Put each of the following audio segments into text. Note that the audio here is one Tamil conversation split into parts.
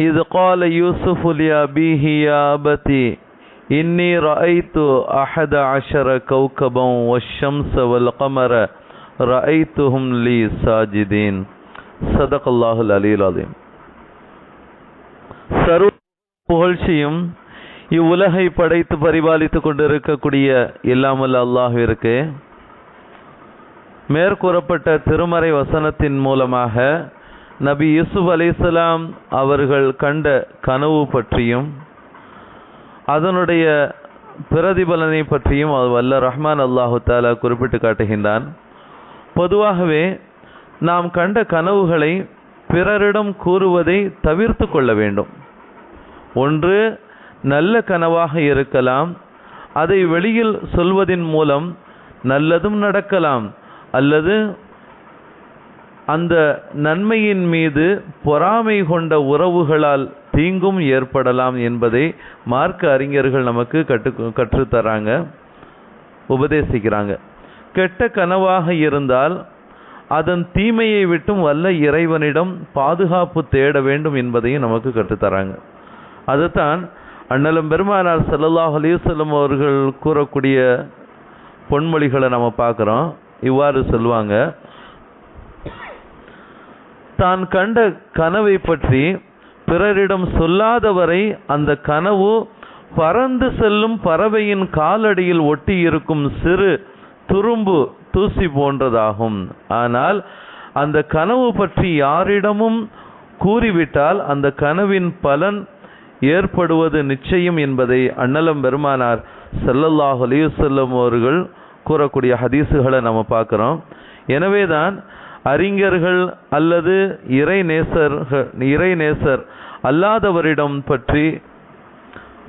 إذ قال يوسف لأبيه يا أبتي إني رأيت أحد عشر كوكبا والشمس والقمر رأيتهم لي ساجدين صدق الله العلي العظيم சர்வ புகழ்ச்சியும் இவ்வுலகை படைத்து பரிபாலித்துக் கொண்டிருக்கக்கூடிய இல்லாமல் அல்லாஹிற்கு மேற்கூறப்பட்ட திருமறை வசனத்தின் மூலமாக நபி யூசுப் அலிஸ்லாம் அவர்கள் கண்ட கனவு பற்றியும் அதனுடைய பிரதிபலனை பற்றியும் வல்ல ரஹ்மான் அல்லாஹு தாலா குறிப்பிட்டு காட்டுகின்றான். பொதுவாகவே நாம் கண்ட கனவுகளை பிறரிடம் கூறுவதை தவிர்த்து கொள்ள வேண்டும். ஒன்று நல்ல கனவாக இருக்கலாம். அதை வெளியில் சொல்வதின் மூலம் நல்லதும் நடக்கலாம். அல்லது அந்த நன்மையின் மீது பொறாமை கொண்ட உறவுகளால் தீங்கும் ஏற்படலாம் என்பதை மார்க்க அறிஞர்கள் நமக்கு கற்று கற்றுத்தராங்க உபதேசிக்கிறாங்க. கெட்ட கனவாக இருந்தால் அதன் தீமையை விட்டும் வல்ல இறைவனிடம் பாதுகாப்பு தேட வேண்டும் என்பதையும் நமக்கு கற்றுத்தராங்க. அதுதான் அண்ணலம் பெருமானார் சல்லல்லாஹ் அலிசல்லம் அவர்கள் கூறக்கூடிய பொன்மொழிகளை நம்ம பார்க்குறோம். இவ்வாறு சொல்லுவாங்க தான் கண்ட கனவை பற்றி பிறரிடம் சொல்லாதவரை அந்த கனவு பறந்து செல்லும் பறவையின் காலடியில் ஒட்டி இருக்கும் சிறு துரும்பு தூசி போன்றதாகும். ஆனால் அந்த கனவு பற்றி யாரிடமும் கூறிவிட்டால் அந்த கனவின் பலன் ஏற்படுவது நிச்சயம் என்பதை அண்ணலம் பெருமானார் செல்லல்லாஹ் அலிவசல்லம் அவர்கள் கூறக்கூடிய ஹதீஸுகளை நம்ம பார்க்குறோம். எனவேதான் அறிஞர்கள் அல்லது இறை நேசர்கள் இறை நேசர் அல்லாதவரிடம் பற்றி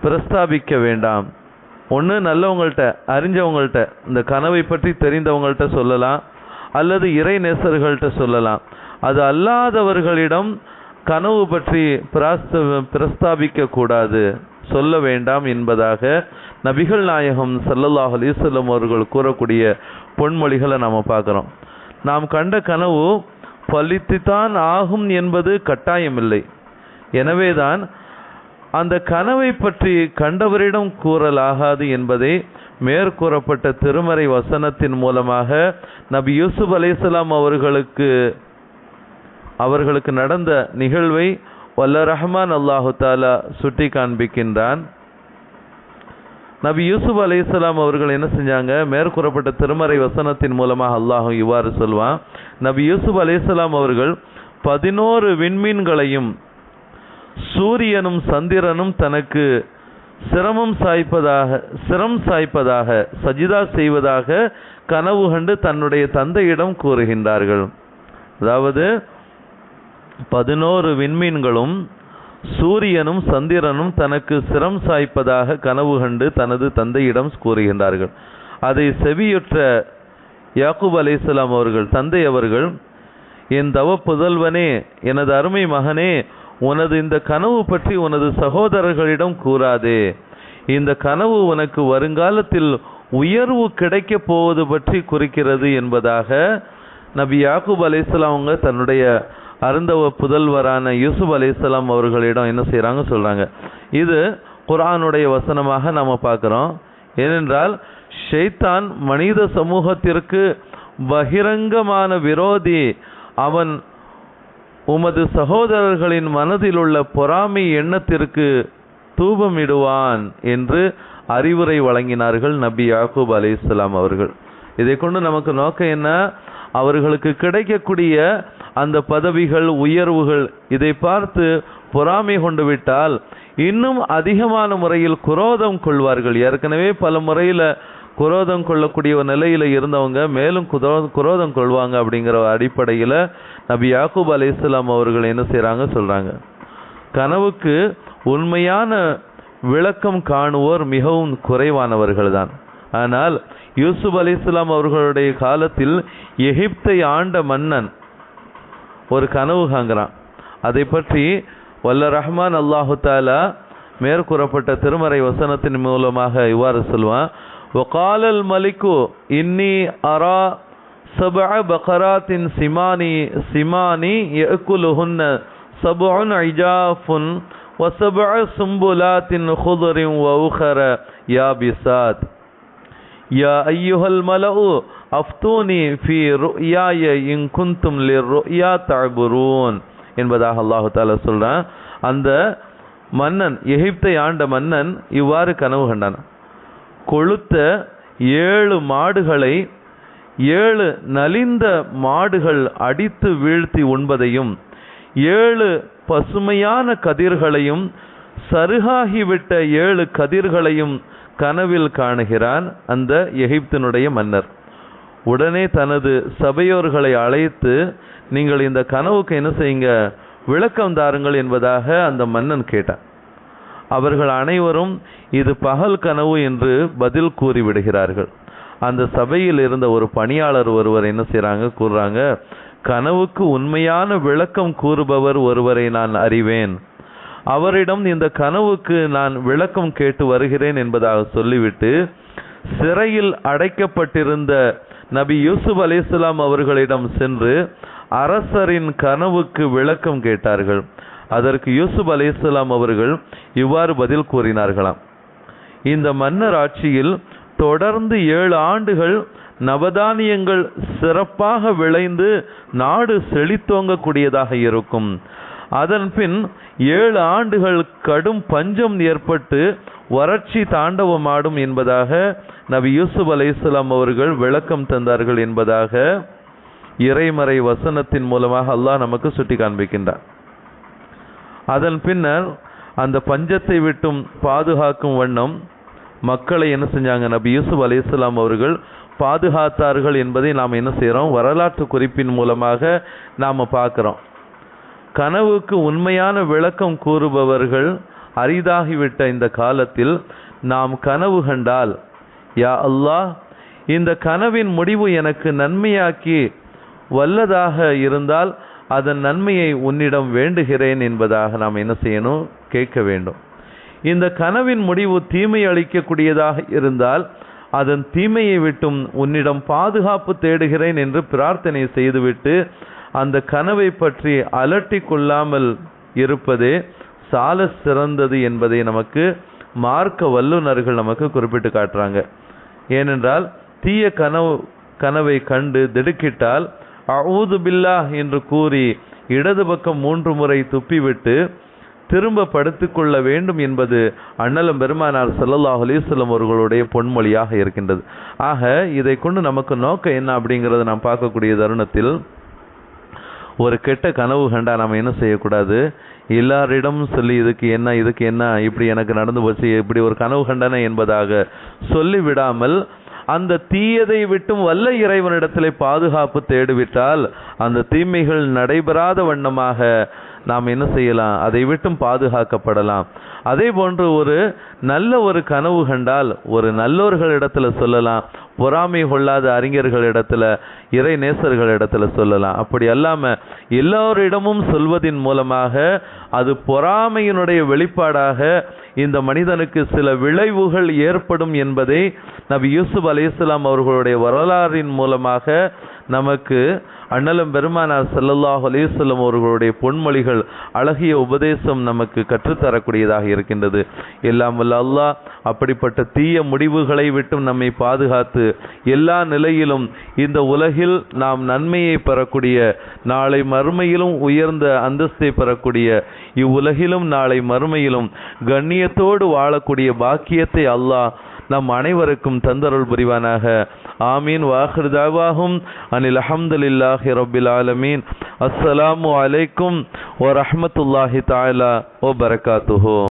பிரஸ்தாபிக்க வேண்டாம். ஒன்று நல்லவங்கள்ட்ட அறிஞ்சவங்கள்ட்ட இந்த கனவை பற்றி தெரிந்தவங்கள்ட்ட சொல்லலாம் அல்லது இறை நேசர்கள்ட்ட சொல்லலாம். அது அல்லாதவர்களிடம் கனவு பற்றி பிராஸ்த பிரஸ்தாபிக்க கூடாது. சொல்ல வேண்டாம் என்பதாக நபிகள் நாயகம் சல்லல்லாஹ் அலிசல்லம் அவர்கள் கூறக்கூடிய பொன்மொழிகளை நாம் பார்க்குறோம். நாம் கண்ட கனவு பலித்துத்தான் ஆகும் என்பது கட்டாயமில்லை. எனவேதான் அந்த கனவை பற்றி கண்டவரிடம் கூறலாகாது என்பதை மேற்கூறப்பட்ட திருமறை வசனத்தின் மூலமாக நபி யூசுப் அலிஸ்லாம் அவர்களுக்கு அவர்களுக்கு நடந்த நிகழ்வை வல்ல ரஹ்மான் அல்லாஹு தாலா சுட்டி காண்பிக்கின்றான் நபி யூசுப் அலி இஸ்லாம் அவர்கள் என்ன செஞ்சாங்க? மேற்கூறப்பட்ட திருமறை வசனத்தின் மூலமாக அல்லாஹும் இவ்வாறு சொல்வான். நபி யூசுப் அலி இஸ்லாம் அவர்கள் பதினோரு விண்மீன்களையும் சூரியனும் சந்திரனும் தனக்கு சிரமம் சாய்ப்பதாக சிரம் சாய்ப்பதாக சஜிதா செய்வதாக கனவு கண்டு தன்னுடைய தந்தையிடம் கூறுகின்றார்கள். அதாவது பதினோரு விண்மீன்களும் சூரியனும் சந்திரனும் தனக்கு சிரம் சாய்ப்பதாக கனவு கண்டு தனது தந்தையிடம் கூறுகின்றார்கள். அதை செவியுற்ற யாக்கூப் அலிஸ்லாம் அவர்கள் தந்தை அவர்கள் என் தவ புதல்வனே எனது அருமை மகனே உனது இந்த கனவு பற்றி உனது சகோதரர்களிடம் கூறாதே. இந்த கனவு உனக்கு வருங்காலத்தில் உயர்வு கிடைக்கப் போவது பற்றி குறிக்கிறது என்பதாக நபி யாக்கூப் அலிஸ்லாம் அவங்க தன்னுடைய அருந்தவ புதல்வரான யூசுப் அலிஸ்லாம் அவர்களிடம் என்ன செய்கிறாங்க சொல்கிறாங்க இது குரானுடைய வசனமாக நாம் பார்க்குறோம். ஏனென்றால் ஷெய்தான் மனித சமூகத்திற்கு பகிரங்கமான விரோதி. அவன் உமது சகோதரர்களின் மனதில் உள்ள பொறாமை எண்ணத்திற்கு தூபமிடுவான் என்று அறிவுரை வழங்கினார்கள் நபி யாக்கூப் அலி இஸ்லாம் அவர்கள். இதை கொண்டு நமக்கு நோக்கம் என்ன? அவர்களுக்கு கிடைக்கக்கூடிய அந்த பதவிகள் உயர்வுகள் இதை பார்த்து பொறாமை கொண்டு விட்டால் இன்னும் அதிகமான முறையில் குரோதம் கொள்வார்கள். ஏற்கனவே பல முறையில் குரோதம் கொள்ளக்கூடிய நிலையில் இருந்தவங்க மேலும் குதோ குரோதம் கொள்வாங்க அப்படிங்கிற அடிப்படையில் நபி யாக்கூப் இஸ்லாம் அவர்கள் என்ன செய்கிறாங்க சொல்கிறாங்க கனவுக்கு உண்மையான விளக்கம் காணுவோர் மிகவும் குறைவானவர்கள்தான். ஆனால் யூசுப் அலிஸ்லாம் அவர்களுடைய காலத்தில் எகிப்தை ஆண்ட மன்னன் ஒரு கனவு காங்கிறான் அதை பற்றி வல்ல ரஹ்மான் அல்லாஹு தாலா மேற்கூறப்பட்ட திருமறை வசனத்தின் மூலமாக இவ்வாறு சொல்வான். ஒகாலல் மலிக்கு இன்னி அரா சபா பகராத்தின் சிமானி சிமானி எக்குலுஹுன்ன சபுன் ஐஜாஃபுன் வசபா சும்புலாத்தின் ஹுதுரின் வவுஹர யாபிசாத். யா ஐயுஹல் மலவு அஃப்தூனி ஃபி ருயாய இங் குந்தும் லி ருயா தபுரூன் என்பதாக அல்லாஹு தாலா சொல்கிறான் அந்த மன்னன் எகிப்தை ஆண்ட மன்னன் இவ்வாறு கனவு கண்டான் கொளுத்த ஏழு மாடுகளை ஏழு நலிந்த மாடுகள் அடித்து வீழ்த்தி உண்பதையும் ஏழு பசுமையான கதிர்களையும் சருகாகிவிட்ட ஏழு கதிர்களையும் கனவில் காணுகிறான் அந்த எகிப்தினுடைய மன்னர். உடனே தனது சபையோர்களை அழைத்து நீங்கள் இந்த கனவுக்கு என்ன செய்யுங்க? விளக்கம் தாருங்கள் என்பதாக அந்த மன்னன் கேட்டான். அவர்கள் அனைவரும் இது பகல் கனவு என்று பதில் கூறிவிடுகிறார்கள். அந்த சபையில் இருந்த ஒரு பணியாளர் ஒருவர் என்ன செய்கிறாங்க கூறுறாங்க கனவுக்கு உண்மையான விளக்கம் கூறுபவர் ஒருவரை நான் அறிவேன். அவரிடம் இந்த கனவுக்கு நான் விளக்கம் கேட்டு வருகிறேன் என்பதாக சொல்லிவிட்டு சிறையில் அடைக்கப்பட்டிருந்த நபி யூசுப் அலிஸ்லாம் அவர்களிடம் சென்று அரசரின் கனவுக்கு விளக்கம் கேட்டார்கள். அதற்கு யூசுப் அலிஸ்லாம் அவர்கள் இவ்வாறு பதில் கூறினார்களாம். இந்த மன்னர் ஆட்சியில் தொடர்ந்து ஏழு ஆண்டுகள் நவதானியங்கள் சிறப்பாக விளைந்து நாடு செழித்தோங்கக்கூடியதாக இருக்கும். அதன் பின் ஏழு ஆண்டுகள் கடும் பஞ்சம் ஏற்பட்டு வறட்சி தாண்டவமாடும் என்பதாக நபி யூசுப் அலைஹிஸ்ஸலாம் அவர்கள் விளக்கம் தந்தார்கள் என்பதாக இறைமறை வசனத்தின் மூலமாக அல்லாஹ் நமக்கு சுட்டி காண்பிக்கின்றார் அதன் பின்னர் அந்த பஞ்சத்தை விட்டும் பாதுகாக்கும் வண்ணம் மக்களை என்ன செஞ்சாங்க? நபி யூசுப் அலைஹிஸ்ஸலாம் அவர்கள் பாதுகாத்தார்கள் என்பதை நாம் என்ன செய்கிறோம் வரலாற்று குறிப்பின் மூலமாக நாம் பார்க்குறோம். கனவுக்கு உண்மையான விளக்கம் கூறுபவர்கள் அரிதாகிவிட்ட இந்த காலத்தில் நாம் கனவு கண்டால் யா அல்லாஹ் இந்த கனவின் முடிவு எனக்கு நன்மையாக்கி வல்லதாக இருந்தால் அதன் நன்மையை உன்னிடம் வேண்டுகிறேன் என்பதாக நாம் என்ன செய்யணும்? கேட்க வேண்டும். இந்த கனவின் முடிவு தீமை அளிக்கக்கூடியதாக இருந்தால் அதன் தீமையை விட்டும் உன்னிடம் பாதுகாப்பு தேடுகிறேன் என்று பிரார்த்தனை செய்துவிட்டு அந்த கனவை பற்றி அலட்டி கொள்ளாமல் இருப்பதே சால சிறந்தது என்பதை நமக்கு மார்க்க வல்லுநர்கள் நமக்கு குறிப்பிட்டு காட்டுறாங்க. ஏனென்றால் தீய கனவு கனவை கண்டு திடுக்கிட்டால் அவுது பில்லா என்று கூறி இடது பக்கம் மூன்று முறை துப்பிவிட்டு திரும்ப படுத்துக்கொள்ள வேண்டும் என்பது அண்ணலம் பெருமானார் சல்லல்லாஹ் அலிஸ்லம் அவர்களுடைய பொன்மொழியாக இருக்கின்றது. ஆக இதை கொண்டு நமக்கு நோக்கம் என்ன அப்படிங்கிறத நாம் பார்க்கக்கூடிய தருணத்தில் ஒரு கெட்ட கனவு கண்டா நம்ம என்ன செய்யக்கூடாது? எல்லாரிடம் சொல்லி இதுக்கு என்ன இதுக்கு என்ன இப்படி எனக்கு நடந்து போச்சு இப்படி ஒரு கனவு கண்டன என்பதாக சொல்லிவிடாமல் அந்த தீயதை விட்டும் வல்ல இறைவனிடத்திலே பாதுகாப்பு தேடிவிட்டால் அந்த தீமைகள் நடைபெறாத வண்ணமாக நாம் என்ன செய்யலாம்? அதை விட்டும் பாதுகாக்கப்படலாம். அதே போன்று ஒரு நல்ல ஒரு கனவு கண்டால் ஒரு நல்லோர்களிடத்துல சொல்லலாம் பொறாமை கொள்ளாத அறிஞர்களிடத்துல இறை நேசர்களிடத்துல சொல்லலாம். அப்படி அல்லாம எல்லோரிடமும் சொல்வதின் மூலமாக அது பொறாமையினுடைய வெளிப்பாடாக இந்த மனிதனுக்கு சில விளைவுகள் ஏற்படும் என்பதை நபி யூசுப் அலைஹிஸ்ஸலாம் அவர்களுடைய வரலாறின் மூலமாக நமக்கு அண்ணலம் பெருமானார் செல்லல்லாஹ் அலைஹி அவர்களுடைய பொன்மொழிகள் அழகிய உபதேசம் நமக்கு கற்றுத்தரக்கூடியதாக இருக்கின்றது. எல்லாம் வல்ல அல்லாஹ் அப்படிப்பட்ட தீய முடிவுகளை விட்டும் நம்மை பாதுகாத்து எல்லா நிலையிலும் இந்த உலகில் நாம் நன்மையை பெறக்கூடிய நாளை மறுமையிலும் உயர்ந்த அந்தஸ்தை பெறக்கூடிய இவ்வுலகிலும் நாளை மறுமையிலும் கண்ணியத்தோடு வாழக்கூடிய பாக்கியத்தை அல்லாஹ் நம் அனைவருக்கும் தந்தருள் புரிவானாக. ஆமீன். வாஹிர்தாவாகும் அனில் அஹமதுல்லாஹி ரபில் ஆலமீன். அஸ்ஸலாமு அலைக்கும் வ ரஹமத்துல்லாஹி தாலா ஒ பரகாத்துஹோ.